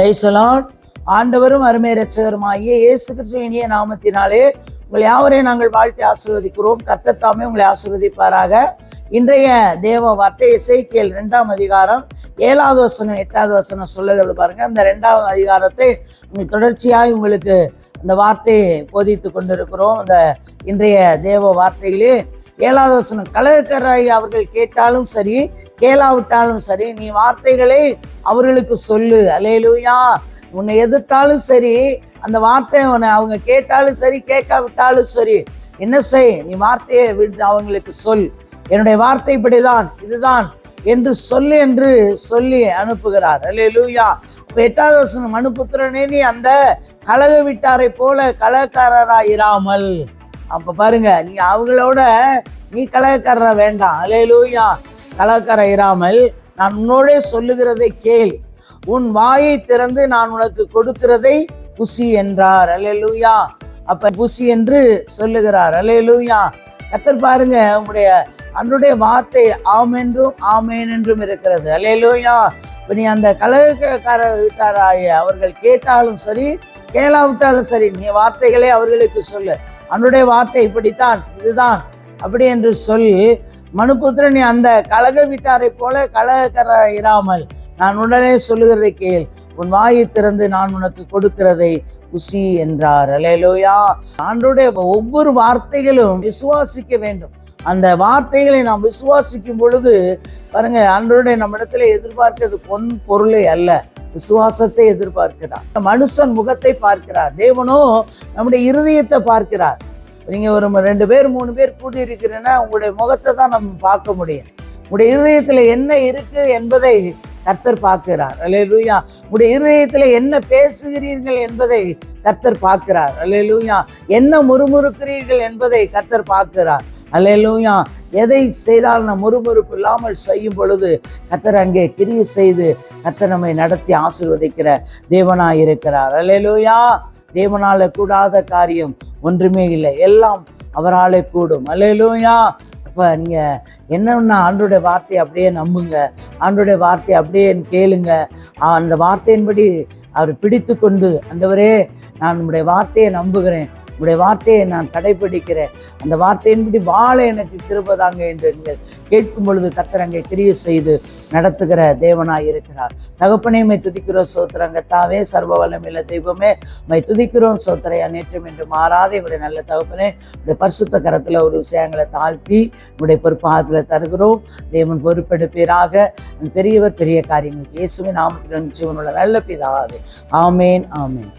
பிரைசலான் ஆண்டவரும் அருமை ரட்சகருமாகிய இயேசு கிருஷ்ணனிய நாமத்தினாலே உங்களை யாவரையும் நாங்கள் வாழ்த்தி ஆசிர்வதிக்கிறோம். கத்தத்தாமே உங்களை ஆசிர்வதிப்பாராக. இன்றைய தேவ வார்த்தை இசைக்கியல் ரெண்டாம் அதிகாரம் ஏழாவது வசனம் எட்டாவது வசனம் சொல்லுகிறது பாருங்கள் அந்த ரெண்டாவது அதிகாரத்தை உங்கள் தொடர்ச்சியாக உங்களுக்கு அந்த வார்த்தையை போதித்து கொண்டிருக்கிறோம். அந்த இன்றைய தேவ வார்த்தையிலே ஏழாவது வசனம் கலகக்கராய் அவர்கள் கேட்டாலும் சரி கேளாவிட்டாலும் சரி நீ வார்த்தைகளை அவர்களுக்கு சொல்லு. அலையலூயா உன்னை எதிர்த்தாலும் சரி அந்த வார்த்தை உன்னை அவங்க கேட்டாலும் சரி கேட்காவிட்டாலும் சரி என்ன செய்? நீ வார்த்தையை விட்டு அவங்களுக்கு சொல். என்னுடைய வார்த்தை இப்படிதான் இதுதான் என்று சொல்லு என்று சொல்லி அனுப்புகிறார். அலேலூயா இப்போ எட்டாவது வசனம் மனுபுத்திரனே நீ அந்த கலக விட்டாரை போல கலகக்காரராய் இராமல் அப்போ பாருங்க நீ அவங்களோட நீ கலகக்காரரை வேண்டாம். அலையிலூயா கலகக்கார இராமல் நான் உன்னோடே சொல்லுகிறதை கேள். உன் வாயை திறந்து நான் உனக்கு கொடுக்கிறதை புசி என்றார். அலேலூயா அப்ப புசி என்று சொல்லுகிறார். அலேலூயா கத்தர் பாருங்க உங்களுடைய அன்றுடைய வார்த்தை ஆம் என்றும் ஆமேன் என்றும் இருக்கிறது. அலேலூயா இப்போ நீ அந்த கலகக்கார வீட்டாராய அவர்கள் கேட்டாலும் சரி கேளாவிட்டாலும் சரி நீ வார்த்தைகளே அவர்களுக்கு சொல்லு. அன்னுடைய வார்த்தை இப்படித்தான் இதுதான் அப்படி என்று சொல்லி மனுபுத்திரன் நீ அந்த கலக வீட்டாரை போல கலகர இராமல் நான் உடனே சொல்லுகிறதை கேள். உன் வாயை திறந்து நான் உனக்கு கொடுக்கிறதை குசி என்றார். அலையலோயா ஆண்டோடைய ஒவ்வொரு வார்த்தைகளும் விசுவாசிக்க வேண்டும். அந்த வார்த்தைகளை நாம் விசுவாசிக்கும் பொழுது பாருங்க ஆண்டோடைய நம்மிடத்துல எதிர்பார்க்கிறது பொன் பொருளை அல்ல. விசுவாசத்தை எதிர்பார்க்கிறார். மனுஷன் முகத்தை பார்க்கிறார். தேவனோ நம்முடைய இருதயத்தை பார்க்கிறார். நீங்க ஒரு ரெண்டு பேர் மூணு பேர் கூடி இருக்கிறேன்னா உங்களுடைய முகத்தை தான் நம்ம பார்க்க முடியும். உங்களுடைய இருதயத்துல என்ன இருக்கு என்பதை கர்த்தர் பார்க்கிறார். அலையலூயா உங்களுடைய இருதயத்துல என்ன பேசுகிறீர்கள் என்பதை கர்த்தர் பார்க்கிறார். அலையலூயா என்ன முறுமுறுக்கிறீர்கள் என்பதை கர்த்தர் பார்க்கிறார். அலையலூயா எதை செய்தால் நம் முறுமுறுப்பு இல்லாமல் செய்யும் பொழுது கத்தர் அங்கே கிரிய செய்து கர்த்தர் நம்மை நடத்தி ஆசிர்வதிக்கிற தேவனாய் இருக்கிறார். அல்லேலூயா. தேவனால கூடாத காரியம் ஒன்றுமே இல்லை. எல்லாம் அவராலே கூடும். அல்லேலூயா. அப்போ நீங்கள் என்னன்னா ஆண்டோடைய வார்த்தையை அப்படியே நம்புங்க. ஆண்டோடைய வார்த்தையை அப்படியே கேளுங்க. அந்த வார்த்தையின்படி அவர் பிடித்து கொண்டு அந்தவரே நான் உங்களுடைய வார்த்தையை நம்புகிறேன். உடைய வார்த்தையை நான் கடைபிடிக்கிறேன் அந்த வார்த்தையின்படி வாழ எனக்கு கிருபதாங்க என்று நீங்கள் கேட்கும் பொழுது கத்தர் கிரிய செய்து நடத்துகிற தேவனாய் இருக்கிறார். தகப்பனே மை துதிக்கிறோம் சோத்திரங்க தாவே சர்வ வல்லமில்ல தெய்வமே. மை துதிக்கிறோம் சோத்திரையா நேற்றும் என்று மாறாத. எங்களுடைய நல்ல தகப்பனே உடைய பரிசுத்த கரத்தில் ஒரு விஷயங்களை தாழ்த்தி உடைய பொறுப்பாகத்தில் தருகிறோம். தேவன் பொறுப்பெடுப்பீராக. பெரியவர் பெரிய காரியங்கள். இயேசுவின் நாமத்தில் ஜீவனுள்ள நல்ல பிதாவே. ஆமேன் ஆமேன்.